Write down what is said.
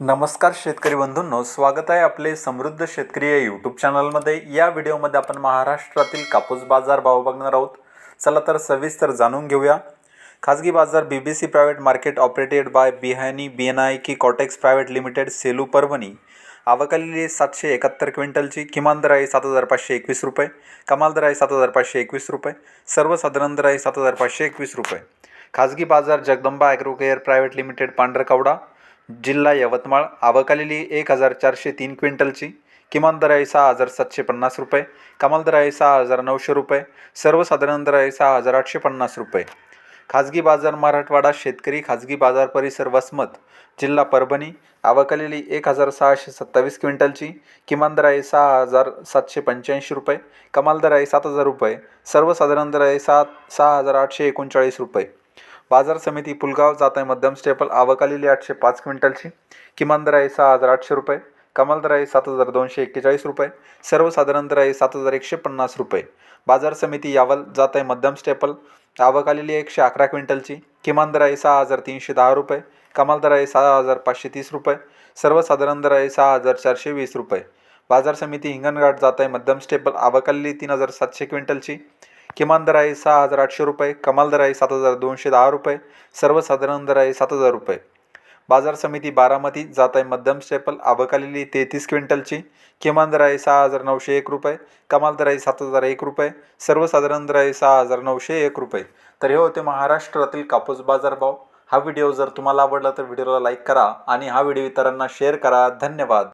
नमस्कार शेतकरी बंधूंनो स्वागत आहे आपले समृद्ध शेतकरी या यूट्यूब चॅनलमध्ये या व्हिडिओमध्ये आपण महाराष्ट्रातील कापूस बाजार भाव बघणार आहोत. चला तर सविस्तर जाणून घेऊया. खाजगी बाजार B B C private market operated by Bihani B N I की Cotex private limited Selu Parbhani. आवकालेली सातशे एकाहत्तर क्विंटलची. किमान दर आहे सात हजार पाचशे एकवीस रुपये. कमाल दर आहे सात हजार पाचशे एकवीस रुपये. सर्वसाधारण दर आहे सात हजार पाचशे एकवीस रुपये. खाजगी बाजार Jagdamba agrocare private limited Pandharkawada. जिल्हा यवतमाळ. आवकालेली एक हजार चारशे तीन क्विंटलची. किमान दर आहे सहा हजार सातशे पन्नास रुपये. कमाल दर आहे सहा हजार नऊशे रुपये. सर्वसाधारण दर आहे सहा हजार आठशे पन्नास रुपये. खाजगी बाजार मराठवाडा शेतकरी खाजगी बाजार परिसर वसमत जिल्हा परभणी. आवकलेली एक हजार सहाशे सत्तावीस क्विंटलची. किमान दर आहे सहा हजार सातशे पंच्याऐंशी रुपये. कमाल दर आहे सात हजार रुपये. सर्वसाधारण दर आहे सात सहा हजार आठशे एकोणचाळीस रुपये. बाजार समिती पुलगाव जात आहे मध्यम स्टेपल. आवक आलेली आठशे पाच क्विंटलची. किमान दर आहे सहा हजार आठशे रुपये. कमाल दर आहे सात हजार दोनशे एक्केचाळीस रुपये. सर्वसाधारण दर आहे सात हजार एकशे पन्नास रुपये. बाजार समिती यावल जात आहे मध्यम स्टेपल. आवक आलेली आहे एकशे अकरा क्विंटलची. किमान दर आहे सहा हजार तीनशे दहा रुपये. कमाल दर आहे सहा हजार पाचशे तीस रुपये. सर्वसाधारण दर आहे सहा हजार चारशे वीस रुपये. बाजार समिती हिंगणघाट जात आहे मध्यम स्टेपल. आवक आलेली तीन हजार सातशे क्विंटलची. किमान दर आहे सहा हजार आठशे रुपये कमाल दर आहे सात हजार दोनशे दहा रुपये सर्वसाधारण दर आहे सात हजार रुपये. बाजार समिती बारामती जात आहे मध्यम स्टेपल आबकालेली आलेली तेहतीस क्विंटलची. किमान दर आहे सहा हजार नऊशे एक रुपये कमाल दर आहे सात हजार एक रुपये सर्वसाधारण दर आहे सहा हजार नऊशे एक रुपये. तर हे होते महाराष्ट्रातील कापूस बाजारभाव हा व्हिडिओ जर तुम्हाला आवडला तर व्हिडिओला लाईक करा आणि हा व्हिडिओ इतरांना शेअर करा. धन्यवाद.